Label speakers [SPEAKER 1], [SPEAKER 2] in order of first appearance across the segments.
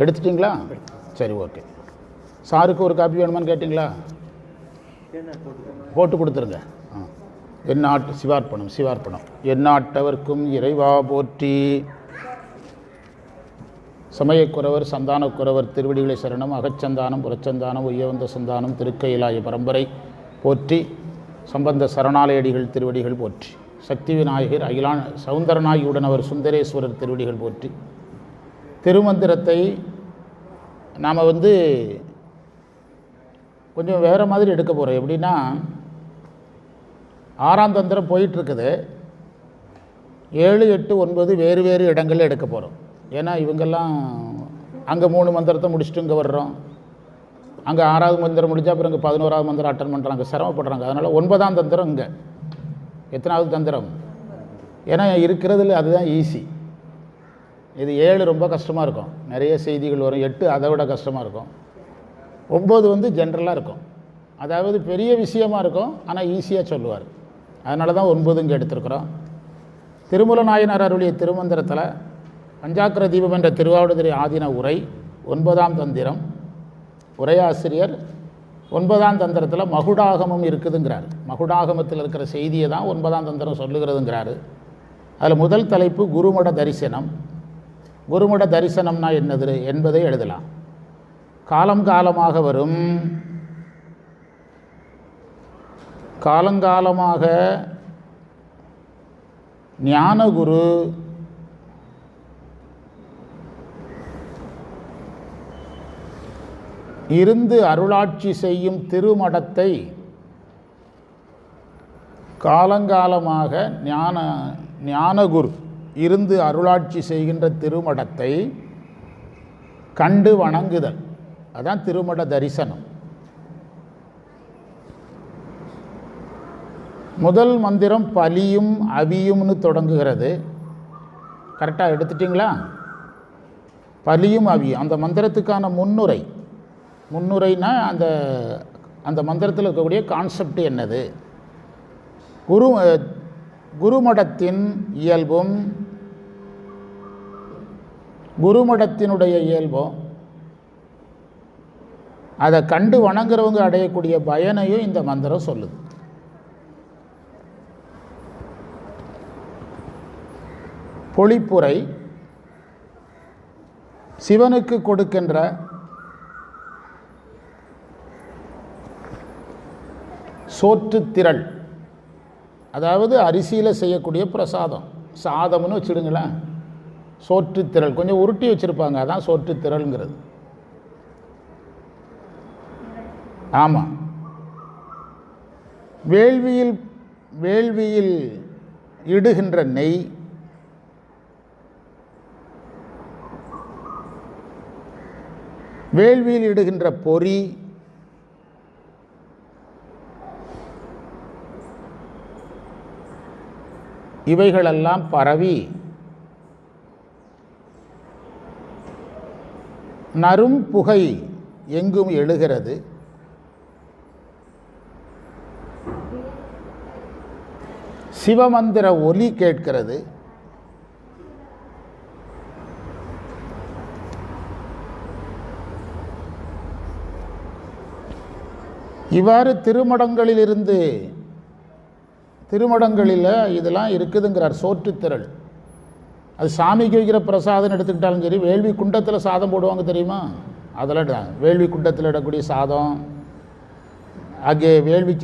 [SPEAKER 1] எடுத்துட்டிங்களா? சரி ஓகே சாருக்கு ஒரு காப்பி வேணுமான்னு கேட்டிங்களா? போட்டு கொடுத்துருங்க. ஆ. எந்நாட்டு சிவார்ப்பணம் சிவார்ப்பணம். எந்நாட்டவர்க்கும் இறைவா போற்றி. சமயக்குறவர் சந்தானக்குறவர் திருவடிகளை சரணம் அகச்சந்தானம் புறச்சந்தானம் உயவந்த சந்தானம் திருக்கையிலாய பரம்பரை போற்றி சம்பந்த சரணாலயடிகள் திருவடிகள் போற்றி. சக்தி விநாயகர் அகிலான சவுந்தரநாயுடன் அவர் சுந்தரேஸ்வரர் திருவடிகள் போற்றி. திருமந்திரத்தை நாம் வந்து கொஞ்சம் வேறு மாதிரி எடுக்க போகிறோம் எப்படின்னா ஆறாம் தந்திரம் போயிட்டுருக்குது. ஏழு எட்டு ஒன்பது வேறு வேறு இடங்களில் எடுக்க போகிறோம் ஏன்னா இவங்கெல்லாம் அங்கே மூணு மந்திரத்தை முடிச்சுட்டு இங்கே வர்றோம். அங்கே ஆறாவது மந்திரம் முடிஞ்சா அப்புறம் இங்கே பதினோராவது மந்திரம் அட்டன் பண்ணுறாங்க சிரமப்படுறாங்க. அதனால் ஒன்பதாம் தந்திரம் இங்கே. எத்தனாவது தந்திரம்? ஏன்னா இருக்கிறதுல அதுதான் ஈஸி இது ஏழு ரொம்ப கஷ்டமாக இருக்கும். நிறைய செய்திகள் வரும். எட்டு அதை விட கஷ்டமாக இருக்கும். ஒம்பது வந்து ஜென்ரலாக இருக்கும். அதாவது பெரிய விஷயமா இருக்கும். ஆனால் ஈஸியாக சொல்லுவார். அதனால தான் ஒன்பது இங்கே எடுத்திருக்கிறோம். திருமூல நாயனார் அருளிய திருமந்திரத்தில் பஞ்சாக்கர தீபம் என்ற திருவாவடுதுறை ஆதீன உரை ஒன்பதாம் தந்திரம். உரையாசிரியர் ஒன்பதாம் தந்திரத்தில் மகுடாகமம் இருக்குதுங்கிறார். மகுடாகமத்தில் இருக்கிற செய்தியை தான் ஒன்பதாம் தந்திரம் சொல்லுகிறதுங்கிறாரு. அதில் முதல் தலைப்பு குருமட தரிசனம். குருமட தரிசனம்னா என்னது என்பதை எழுதலாம். காலம் காலமாக வரும். காலங்காலமாக ஞானகுரு இருந்து அருளாட்சி செய்யும் திருமடத்தை காலங்காலமாக ஞான ஞானகுரு இருந்து அருளாட்சி செய்கின்ற திருமடத்தை கண்டு வணங்குதல். அதான் திருமட தரிசனம். முதல் மந்திரம் பலியும் அவியும்னு தொடங்குகிறது. கரெக்டாக எடுத்துட்டிங்களா? பலியும் அவியும். அந்த மந்திரத்துக்கான முன்னுரை. முன்னுரைனா அந்த அந்த மந்திரத்தில் இருக்கக்கூடிய கான்செப்ட் என்னது? குரு குருமடத்தின் இயல்பும் குருமடத்தினுடைய இயல்பும் அதை கண்டு வணங்குறவங்க அடையக்கூடிய பயனையும் இந்த மந்திரம் சொல்லுது. பொழிப்புரை சிவனுக்கு கொடுக்கின்ற சோற்றுத்திரள் அதாவது அரிசியில் செய்யக்கூடிய பிரசாதம் சாதம்னு வச்சுடுங்களேன். சோற்றுத்திரள். கொஞ்சம் உருட்டி வச்சுருப்பாங்க. அதான் சோற்றுத்திரள்ங்கிறது. ஆமாம் வேள்வியில் வேள்வியில் இடுகின்ற நெய் வேள்வியில் இடுகின்ற பொறி இவைகளெல்லாம் பரவி நரும் புகை எங்கும் எழுகிறது? சிவமந்திர ஒலி கேட்கிறது. இவ்வாறு திருமடங்களிலிருந்து திருமடங்களில் இதெல்லாம் இருக்குதுங்கிறார் சோற்றுத்திரள். அது சாமிக்கு வைக்கிற பிரசாதம் எடுத்துக்கிட்டாலும் சரி வேள்வி குண்டத்தில் சாதம் போடுவாங்க தெரியுமா? அதெல்லாம் வேள்வி குண்டத்தில் இடக்கூடிய சாதம் அங்கே வேள்வி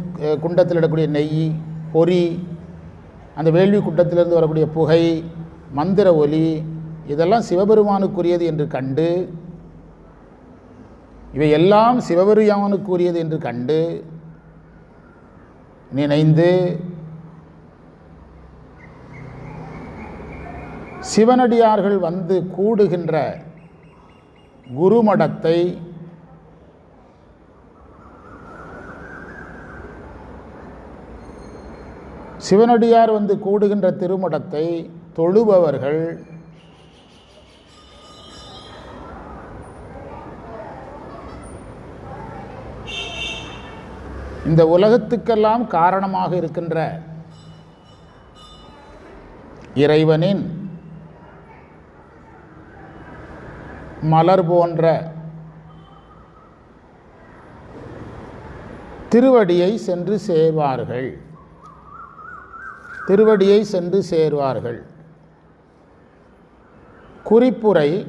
[SPEAKER 1] குண்டத்தில் இடக்கூடிய நெய் பொறி அந்த வேள்வி குண்டத்திலிருந்து வரக்கூடிய புகை மந்திர ஒலி இதெல்லாம் சிவபெருமானுக்குரியது என்று கண்டு இவை எல்லாம் சிவபெருமானுக்குரியது என்று கண்டு நினைந்து சிவனடியார்கள் வந்து கூடுகின்ற குருமடத்தை சிவனடியார் வந்து கூடுகின்ற திருமடத்தை தொழுபவர்கள் இந்த உலகத்துக்கெல்லாம் காரணமாக இருக்கின்ற இறைவனின் மலர் போன்ற திருவடியை சென்று சேர்வார்கள். திருவடியை சென்று சேர்வார்கள். குறிப்புரை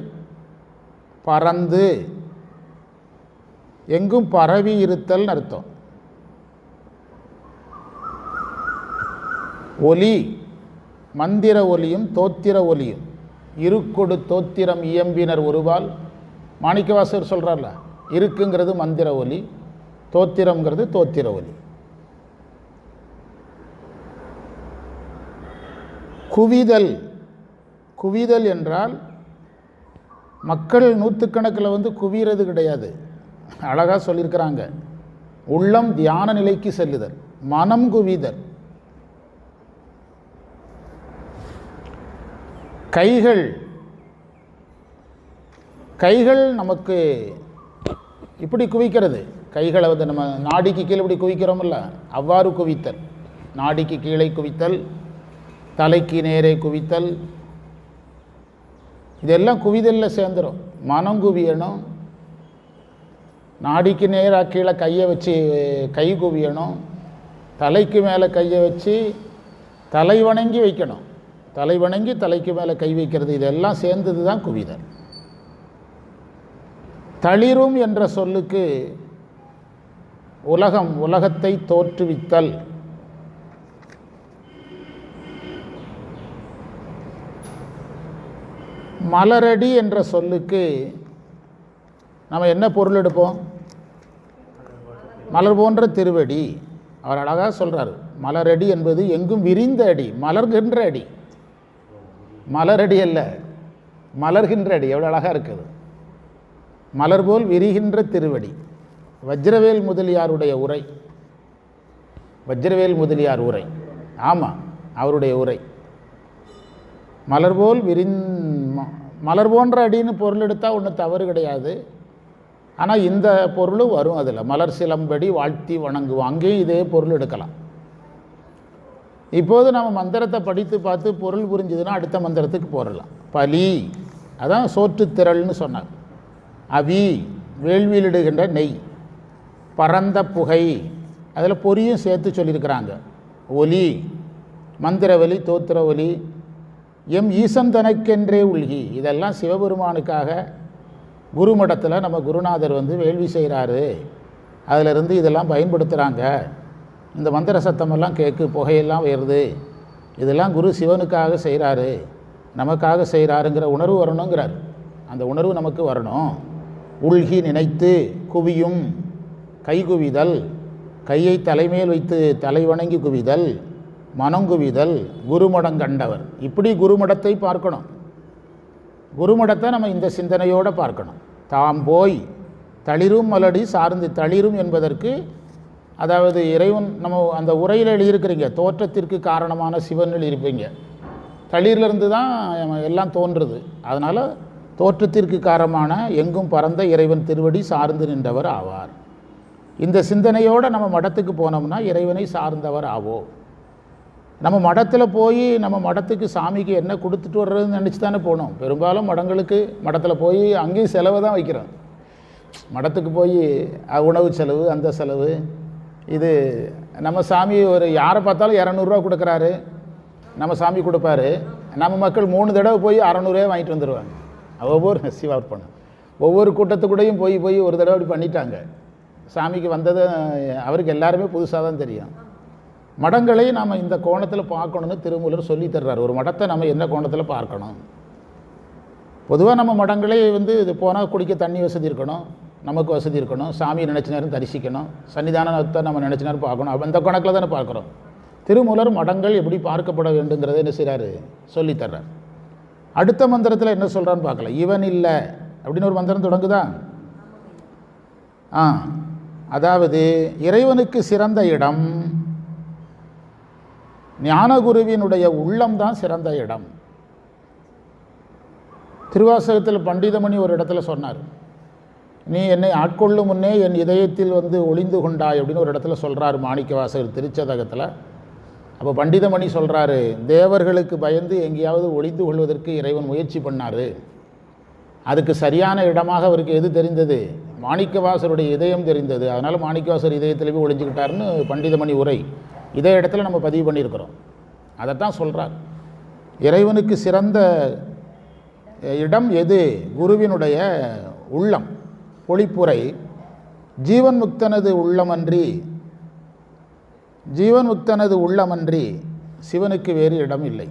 [SPEAKER 1] பறந்து. எங்கும் பரவி இருத்தல் அர்த்தம். ஒலி மந்திர ஒலியும் தோத்திர ஒலியும். இருக்கொடு தோத்திரம் இயம்பினர் ஒருவால் மாணிக்கவாசர் சொல்கிறார்ல இருக்குங்கிறது மந்திர ஒலி தோத்திரம்ங்கிறது தோத்திர ஒலி. குவிதல் குவிதல் என்றால் மக்கள் நூற்றுக்கணக்கில் வந்து குவிகிறது கிடையாது. அழகாக சொல்லியிருக்கிறாங்க. உள்ளம் தியான நிலைக்கு செல்லுதல் மனம் குவிதல். கைகள். கைகள் நமக்கு இப்படி குவிக்கிறது. கைகளை வந்து நம்ம நாடிக்கு கீழே இப்படி குவிக்கிறோம்ல அவ்வாறு குவித்தல். நாடிக்கு கீழே குவித்தல் தலைக்கு நேரே குவித்தல். இதெல்லாம் குவிதலில் சேர்ந்துடும் மனம் குவியணும். நாடிக்கு நேராக கீழே கையை வச்சு கை குவியணும். தலைக்கு மேலே கையை வச்சு தலை வணங்கி வைக்கணும். தலை வணங்கி தலைக்கு மேலே கை வைக்கிறது இதெல்லாம் சேர்ந்தது தான் குவிதல். தளிரும் என்ற சொல்லுக்கு உலகம் உலகத்தை தோற்றுவித்தல். மலரடி என்ற சொல்லுக்கு நம்ம என்ன பொருள் எடுப்போம்? மலர் போன்ற திருவடி. அவர் அழகாக சொல்கிறார் மலரடி என்பது எங்கும் விரிந்த அடி மலர்கின்ற அடி. மலரடி அல்ல மலர்கின்ற அடி எவ்வளோ அழகாக இருக்குது. மலர் போல் விரிகின்ற திருவடி. வஜ்ரவேல் முதலியாருடைய உரை. வஜ்ரவேல் முதலியார் உரை. ஆமாம் அவருடைய உரை. மலர் போல் விரிந் ம- மலர் போன்ற அடின்னு பொருள் எடுத்தால் ஒன்றும் தவறு கிடையாது. ஆனால் இந்த பொருளும் வரும் அதில். மலர் சிலம்படி வாழ்த்தி வணங்குவோம். அங்கேயும் இதே பொருள் எடுக்கலாம். இப்போது நம்ம மந்திரத்தை படித்து பார்த்து பொருள் புரிஞ்சுதுன்னா அடுத்த மந்திரத்துக்கு போடலாம் பலி. அதான் சோற்றுத்திரள்னு சொன்னார். அவி வேள்வியிலிடுகின்ற நெய். பரந்த புகை. அதில் பொரியும் சேர்த்து சொல்லியிருக்கிறாங்க. ஒலி மந்திர ஒலி தோத்திர ஒலி எம் ஈசன் தனக்கென்றே உள்கி. இதெல்லாம் சிவபெருமானுக்காக குருமடத்தில் நம்ம குருநாதர் வந்து வேள்வி செய்கிறாரு அதிலிருந்து இதெல்லாம் பயன்படுத்துகிறாங்க இந்த மந்திர சத்தமெல்லாம் கேட்கு புகையெல்லாம் வருது இதெல்லாம் குரு சிவனுக்காக செய்கிறாரு நமக்காக செய்கிறாருங்கிற உணர்வு வரணுங்கிறார். அந்த உணர்வு நமக்கு வரணும். உள்கி நினைத்து குவியும் கை குவிதல் கையை தலைமேல் வைத்து தலை வணங்கி குவிதல் மனங்குவிதல் குருமடம் கண்டவர். இப்படி குருமடத்தை பார்க்கணும். குருமடத்தை நம்ம இந்த சிந்தனையோடு பார்க்கணும். தாம் போய் தளிரும் மலடி சார்ந்து தளிரும் என்பதற்கு அதாவது இறைவன் நம்ம அந்த உரையில் எழுதியிருக்கிறீங்க தோற்றத்திற்கு காரணமான சிவன் எழுதியிருப்பீங்க. தளிரிலிருந்து தான் எல்லாம் தோன்றுது. அதனால் தோற்றத்திற்கு காரணமான எங்கும் பறந்த இறைவன் திருவடி சார்ந்து நின்றவர் ஆவார். இந்த சிந்தனையோடு நம்ம மடத்துக்கு போனோம்னா இறைவனை சார்ந்தவர் ஆவோம் நம்ம மடத்தில் போய் நம்ம மடத்துக்கு சாமிக்கு என்ன கொடுத்துட்டு வர்றதுன்னு நினச்சி தானே போனோம். பெரும்பாலும் மடங்களுக்கு மடத்தில் போய் அங்கேயும் செலவை தான் வைக்கிறோம். மடத்துக்கு போய் உணவு செலவு அந்த செலவு இது நம்ம சாமி ஒரு யாரை பார்த்தாலும் இரநூறுவா கொடுக்குறாரு. நம்ம சாமி கொடுப்பாரு. நம்ம மக்கள் மூணு தடவை போய் அறநூறுவா வாங்கிட்டு வந்துடுவாங்க ஒவ்வொரு சிவார்ப்பணம் ஒவ்வொரு கூட்டத்துக்கூடையும் போய் போய் ஒரு தடவை அப்படி பண்ணிட்டாங்க. சாமிக்கு வந்தது அவருக்கு எல்லாருமே புதுசாக தான் தெரியும். மடங்களை நாம் இந்த கோணத்தில் பார்க்கணும்னு திருமூலர் சொல்லி தர்றார். ஒரு மடத்தை நம்ம என்ன கோணத்தில் பார்க்கணும்? பொதுவாக நம்ம மடங்களே வந்து இது போனால் குடிக்க தண்ணி வசதி இருக்கணும். நமக்கு வசதி இருக்கணும் சாமி நினச்ச நேரம் தரிசிக்கணும் சன்னிதானத்தை நம்ம நினச்ச நேரம் பார்க்கணும். அந்த கணக்கில் தானே பார்க்குறோம். திருமூலர் மடங்கள் எப்படி பார்க்கப்பட வேண்டுங்கிறத என்ன செய்கிறாரு சொல்லித்தர்றார் அடுத்த மந்திரத்தில் என்ன சொல்கிறான்னு பார்க்கல. இவன் இல்லை அப்படின்னு ஒரு மந்திரம் தொடங்குதா? ஆ. அதாவது இறைவனுக்கு சிறந்த இடம் ஞானகுருவினுடைய உள்ளம்தான் சிறந்த இடம். திருவாசகத்தில் பண்டிதமணி ஒரு இடத்துல சொன்னார். நீ என்னை ஆட்கொள்ளும் முன்னே என் இதயத்தில் வந்து ஒளிந்து கொண்டாய் அப்படின்னு ஒரு இடத்துல சொல்கிறார் மாணிக்கவாசகர் திருச்சதகத்தில். அப்போ பண்டிதமணி சொல்கிறாரு தேவர்களுக்கு பயந்து எங்கேயாவது ஒளிந்து கொள்வதற்கு இறைவன் முயற்சி பண்ணார். அதுக்கு சரியான இடமாக அவருக்கு எது தெரிந்தது? மாணிக்கவாசருடைய இதயம் தெரிந்தது. அதனால் மாணிக்கவாசர் இதயத்தில் போய் ஒழிஞ்சுக்கிட்டாருன்னு பண்டிதமணி உரை. இதே இடத்துல நம்ம பதிவு பண்ணியிருக்கிறோம். அதைத்தான் சொல்கிறார் இறைவனுக்கு சிறந்த இடம் எது? குருவினுடைய உள்ளம். பொழிப்புரை ஜீவன் முக்தனது உள்ளமன்றி ஜீவன் முக்தனது உள்ளமன்றி சிவனுக்கு வேறு இடம் இல்லை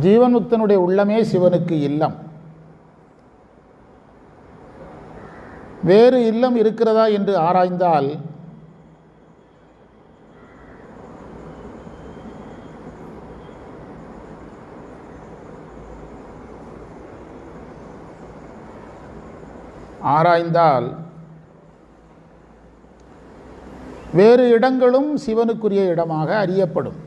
[SPEAKER 1] ஜீவன் முக்தனுடைய உள்ளமே சிவனுக்கு இல்லம். வேறு இல்லம் இருக்கிறதா என்று ஆராய்ந்தால் ஆராய்ந்தால் வேறு இடங்களும் சிவனுக்குரிய இடமாக அறியப்படும்.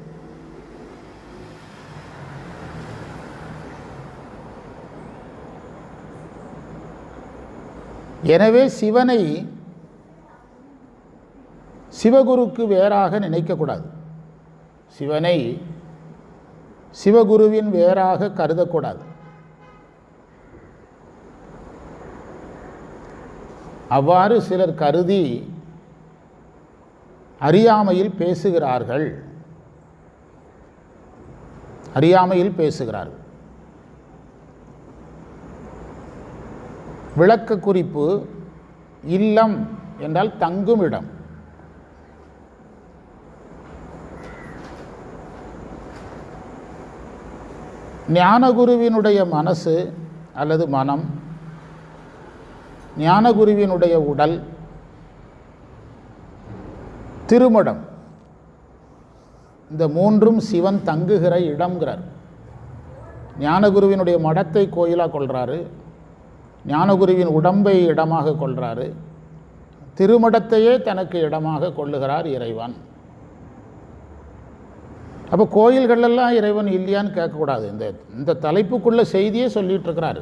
[SPEAKER 1] எனவே சிவனை சிவகுருக்கு வேறாக நினைக்கக்கூடாது. சிவனை சிவகுருவின் வேறாக கருதக்கூடாது. அவ்வாறு சிலர் கருதி அறியாமையில் பேசுகிறார்கள். அறியாமையில் பேசுகிறார்கள். விளக்க குறிப்பு இல்லம் என்றால் தங்கும் இடம் ஞானகுருவினுடைய மனசு அல்லது மனம் ஞானகுருவினுடைய உடல் திருமடம். இந்த மூன்றும் சிவன் தங்குகிற இடம்ங்கிறார். ஞானகுருவினுடைய மடத்தை கோயிலாக கொள்கிறாரு ஞானகுருவின் உடம்பை இடமாக கொள்கிறாரு திருமடத்தையே தனக்கு இடமாக கொள்ளுகிறார் இறைவன். அப்போ கோயில்களெல்லாம் இறைவன் இல்லையான்னு கேட்கக்கூடாது. இந்த இந்த தலைப்புக்குள்ள செய்தியே சொல்லிகிட்ருக்கிறாரு இருக்கிறாரு.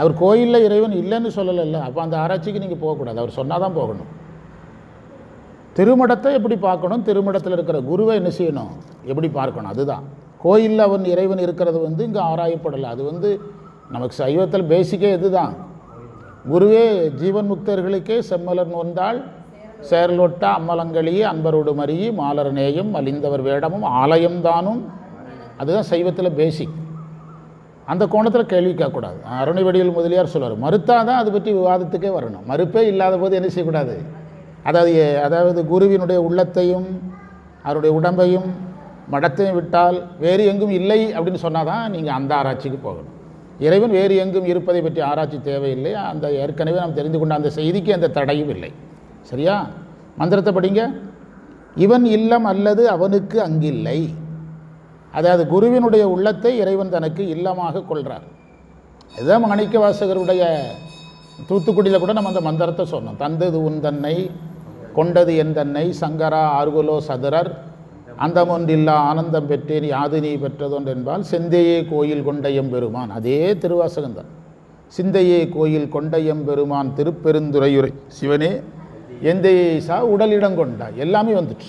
[SPEAKER 1] அவர் கோயிலில் இறைவன் இல்லைன்னு சொல்லலைல்ல. அப்போ அந்த ஆராய்ச்சிக்கு நீங்கள் போகக்கூடாது. அவர் சொன்னால் தான் போகணும். திருமடத்தை எப்படி பார்க்கணும்? திருமடத்தில் இருக்கிற குருவை என்ன செய்யணும்? எப்படி பார்க்கணும்? அதுதான். கோயிலில் அவன் இறைவன் இருக்கிறது வந்து இங்கே ஆராயப்படலை. அது வந்து நமக்கு சைவத்தில் பேசிக்கே இதுதான். குருவே ஜீவன் முக்தர்களுக்கே செம்மலர் வந்தால் சேர்லொட்ட அம்மலங்களியே அன்பரோடு மறியி மாலர் நேயம் மலிந்தவர் வேடமும் ஆலயம்தானும் அதுதான் சைவத்தில் பேசிக் அந்த கோணத்தில் கேள்வி கேட்கக்கூடாது. அருணை வடிவில் முதலியார் சொல்வார் மறுத்தால் தான் அது பற்றி விவாதத்துக்கே வரணும். மறுப்பே இல்லாத போது என்ன செய்யக்கூடாது? அதாவது அதாவது குருவினுடைய உள்ளத்தையும் அவருடைய உடம்பையும் மடத்தையும் விட்டால் வேறு எங்கும் இல்லை அப்படின்னு சொன்னால் தான் நீங்கள் அந்த ஆராய்ச்சிக்கு போகணும். இறைவன் வேறு எங்கும் இருப்பதை பற்றி ஆராய்ச்சி தேவையில்லை. அந்த ஏற்கனவே நாம் தெரிந்து கொண்ட அந்த செய்திக்கு எந்த தடையும் இல்லை. சரியா? மந்திரத்தை படிங்க. இவன் இல்லம் அல்லது அவனுக்கு அங்கில்லை. அதாவது குருவினுடைய உள்ளத்தை இறைவன் தனக்கு இல்லமாக கொள்கிறார் இதுதான் மாணிக்க வாசகருடைய தூத்துக்குடியில் கூட நம்ம அந்த மந்திரத்தை சொன்னோம். தந்தது உன் தன்னை கொண்டது என் தன்னை சங்கரா ஆர்குலோ சதுரர் அந்தமொன்றில்லா ஆனந்தம் பெற்றேன் யாது நீ பெற்றதொன்று என்பால் சிந்தையே கோயில் கொண்டையம் பெருமான். அதே திருவாசகம்தான் சிந்தையே கோயில் கொண்டையம் பெருமான் திருப்பெருந்துறையுரை சிவனே எந்தையை சா உடலிடம் கொண்டா எல்லாமே வந்துட்டு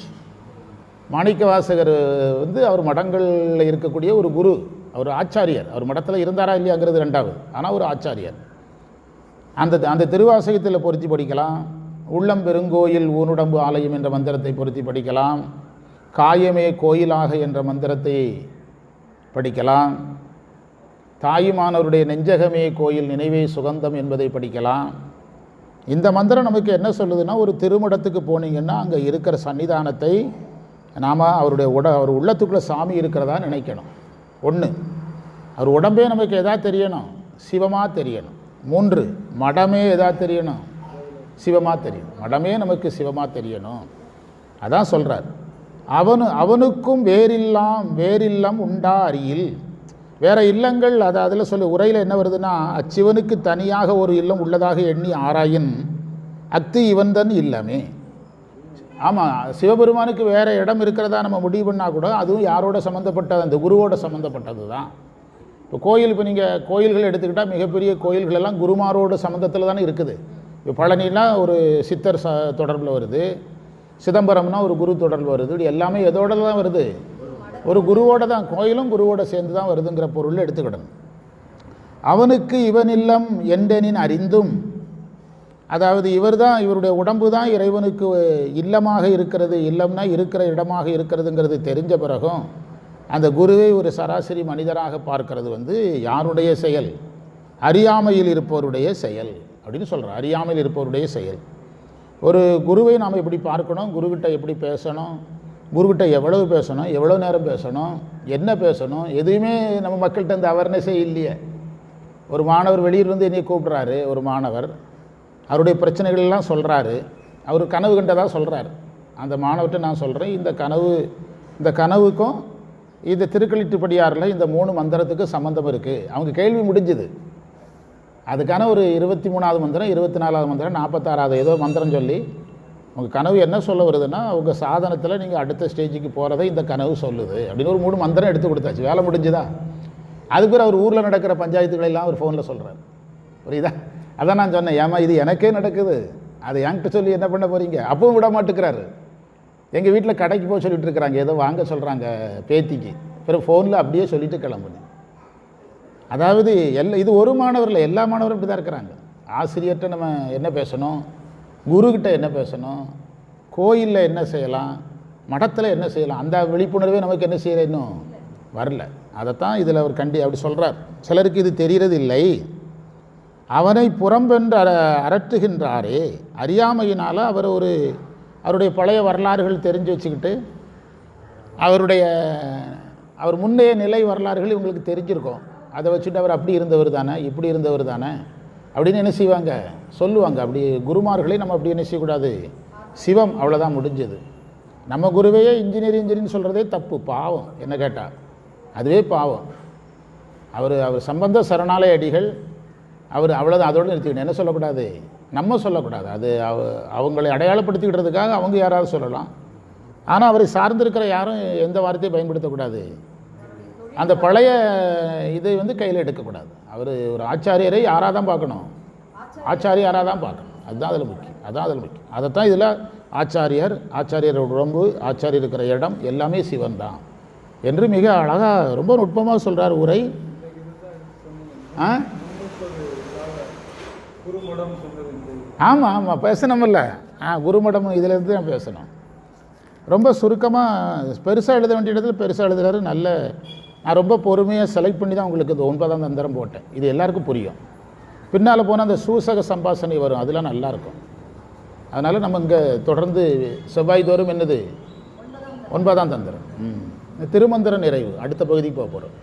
[SPEAKER 1] மாணிக்க வாசகர் வந்து அவர் மடங்களில் இருக்கக்கூடிய ஒரு குரு அவர் ஆச்சாரியர். அவர் மடத்தில் இருந்தாரா இல்லையாங்கிறது ரெண்டாவது. ஆனால் ஒரு ஆச்சாரியர். அந்த அந்த திருவாசகத்தில் பொருத்தி படிக்கலாம். உள்ளம் பெருங்கோயில் ஊனுடம்பு ஆலயம் என்ற மந்திரத்தை பொருத்தி படிக்கலாம். காயமே கோயிலாக என்ற மந்திரத்தை படிக்கலாம். தாயுமானவருடைய நெஞ்சகமே கோயில் நினைவே சுகந்தம் என்பதை படிக்கலாம். இந்த மந்திரம் நமக்கு என்ன சொல்லுதுன்னா ஒரு திருமடத்துக்கு போனீங்கன்னா அங்கே இருக்கிற சன்னிதானத்தை நாம் அவருடைய உட அவர் உள்ளத்துக்குள்ளே சாமி இருக்கிறதா நினைக்கணும். ஒன்று அவர் உடம்பே நமக்கு எதா தெரியணும்? சிவமாக தெரியணும். மூன்று மடமே எதா தெரியணும்? சிவமாக தெரியும் மடமே நமக்கு சிவமாக தெரியணும். அதான் சொல்கிறார் அவனு அவனுக்கும் வேறில்லாம் வேறில்லம் உண்டா அரியில் வேறு இல்லங்கள் அது அதில் சொல்லி உரையில் என்ன வருதுன்னா அச்சிவனுக்கு தனியாக ஒரு இல்லம் உள்ளதாக எண்ணி ஆராயின் அத்து இவன்தன் இல்லமே. ஆமாம் சிவபெருமானுக்கு வேறு இடம் இருக்கிறதா நம்ம முடிவு பண்ணால் கூட அதுவும் யாரோட சம்மந்தப்பட்டது அந்த குருவோட சம்மந்தப்பட்டது தான் இப்போ கோயில் இப்போ நீங்கள் கோயில்கள் எடுத்துக்கிட்டால் மிகப்பெரிய கோயில்கள் எல்லாம் குருமாரோட சம்மந்தத்தில் தானே இருக்குது. இப்போ பழனினா ஒரு சித்தர் ச தொடர்பில் வருது. சிதம்பரம்னா ஒரு குரு தொடர்பில் வருது. இப்படி எல்லாமே எதோட தான் வருது? ஒரு குருவோட தான் கோயிலும் குருவோட சேர்ந்து தான் வருதுங்கிற பொருள் எடுத்துக்கிடணும். அவனுக்கு இவன் இல்லம் என்றெனின் அறிந்தும் அதாவது இவர் தான் இவருடைய உடம்பு தான் இறைவனுக்கு இல்லமாக இருக்கிறது இல்லம்னா இருக்கிற இடமாக இருக்கிறதுங்கிறது தெரிஞ்ச பிறகும் அந்த குருவை ஒரு சராசரி மனிதராக பார்க்கிறது வந்து யாருடைய செயல்? அறியாமையில் இருப்பவருடைய செயல் அப்படின்னு சொல்கிறார் அறியாமையில் இருப்பவருடைய செயல். ஒரு குருவை நாம் எப்படி பார்க்கணும்? குருக்கிட்ட எப்படி பேசணும்? குருக்கிட்ட எவ்வளவு பேசணும்? எவ்வளோ நேரம் பேசணும்? என்ன பேசணும்? எதுவுமே நம்ம மக்கள்கிட்ட இந்த அவேர்னஸே இல்லையே. ஒரு மாணவர் வெளியிலிருந்து என்னை கூப்பிட்றாரு ஒரு மாணவர். அவருடைய பிரச்சனைகள்லாம் சொல்கிறாரு அவர் கனவு கண்டதாக சொல்கிறார் அந்த மாணவர்கிட்ட நான் சொல்கிறேன் இந்த கனவு இந்த கனவுக்கும் இந்த திருக்களிட்டுப்படியாரில் இந்த மூணு மந்திரத்துக்கு சம்மந்தம் இருக்குது அவங்க கேள்வி முடிஞ்சுது. அதுக்கான ஒரு இருபத்தி மூணாவது மந்திரம் இருபத்தி நாலாவது மந்திரம் நாற்பத்தாறாவது ஏதோ மந்திரம் சொல்லி உங்கள் கனவு என்ன சொல்ல வருதுன்னா உங்கள் சாதனத்தில் நீங்கள் அடுத்த ஸ்டேஜுக்கு போகிறத இந்த கனவு சொல்லுது அப்படின்னு ஒரு மூணு மந்திரம் எடுத்து கொடுத்தாச்சு. வேலை முடிஞ்சுதா? அதுக்கு அவர் ஊரில் நடக்கிற பஞ்சாயத்துகளெல்லாம் அவர் ஃபோனில் சொல்கிறார் புரியுதா? அதான் நான் சொன்னேன் ஏமா இது எனக்கே நடக்குது. அதை என்கிட்ட சொல்லி என்ன பண்ண போகிறீங்க அப்பவும் விட மாட்டேங்கிறாரு. எங்கள் வீட்டில் கடைக்கு போக சொல்லிட்டு இருக்கிறாங்க. ஏதோ வாங்க சொல்கிறாங்க பேத்திக்கு. பிறகு ஃபோனில் அப்படியே சொல்லிட்டு கிளம்புனேன் அதாவது எல்லா இது ஒரு மாணவரில் எல்லா மாணவரும் இப்படி தான் இருக்கிறாங்க. ஆசிரியர்கிட்ட நம்ம என்ன பேசணும்? குருக்கிட்ட என்ன பேசணும்? கோயிலில் என்ன செய்யலாம்? மடத்தில் என்ன செய்யலாம்? அந்த விழிப்புணர்வே நமக்கு என்ன செய்யற இன்னும்? வரல. அதைத்தான் இதில் அவர் கண்டி அப்படி சொல்கிறார் சிலருக்கு இது தெரிகிறது இல்லை. அவனை புறம்பென்று அற அரற்றுகின்றாரே அறியாமையினால் அவர் ஒரு அவருடைய பழைய வரலாறுகள் தெரிஞ்சு வச்சுக்கிட்டு அவருடைய அவர் முன்னைய நிலை வரலாறுகள் இவங்களுக்கு தெரிஞ்சிருக்கும். அதை வச்சுட்டு அவர் அப்படி இருந்தவர் தானே இப்படி இருந்தவர் தானே அப்படின்னு என்ன செய்வாங்க? சொல்லுவாங்க. அப்படி குருமார்களை நம்ம அப்படி என்ன செய்யக்கூடாது? சிவம் அவ்வளோதான் முடிஞ்சது. நம்ம குருவையே இன்ஜினியர் இன்ஜினியர்னு சொல்கிறதே தப்பு பாவம் என்ன கேட்டால் அதுவே பாவம். அவர் அவர் சம்பந்த சரணாலய அடிகள் அவர் அவ்வளோதான் அதோடு நிறுத்திக்கணும் என்ன சொல்லக்கூடாது? நம்ம சொல்லக்கூடாது. அது அவ அவங்களை அடையாளப்படுத்திக்கிறதுக்காக அவங்க யாராவது சொல்லலாம். ஆனால் அவரை சார்ந்திருக்கிற யாரும் எந்த வார்த்தையும் பயன்படுத்தக்கூடாது. அந்த பழைய இதை வந்து கையில் எடுக்கக்கூடாது. அவர் ஒரு ஆச்சாரியரை யாராக தான் பார்க்கணும்? ஆச்சாரியாராக தான் பார்க்கணும்? அதுதான் அதில் முக்கியம். அதுதான் அதில் முக்கியம். அதைத்தான் இதில் ஆச்சாரியர் ஆச்சாரியரோட உடம்பு ஆச்சாரியர் இருக்கிற இடம் எல்லாமே சிவன் தான் என்று மிக அழகாக ரொம்ப நுட்பமாக சொல்கிறார் உரை. ஆ? ஆமாம் ஆமாம் பேசணும்ல ஆ குருமடம் இதிலேருந்து நான் பேசணும். ரொம்ப சுருக்கமாக பெருசாக எழுத வேண்டிய இடத்துல பெருசாக எழுதுறாரு நல்ல நான் ரொம்ப பொறுமையாக செலக்ட் பண்ணி தான் உங்களுக்கு இந்த ஒன்பதாம் தந்திரம் போட்டேன். இது எல்லாருக்கும் புரியும். பின்னால் போனால் அந்த சூசக சம்பாசனை வரும் அதெல்லாம் நல்லாயிருக்கும் அதனால் நம்ம இங்கே தொடர்ந்து செவ்வாய் தோறும் என்னது? ஒன்பதாம் தந்திரம். ம். திருமந்திர நிறைவு அடுத்த பகுதிக்கு போக போகிறோம்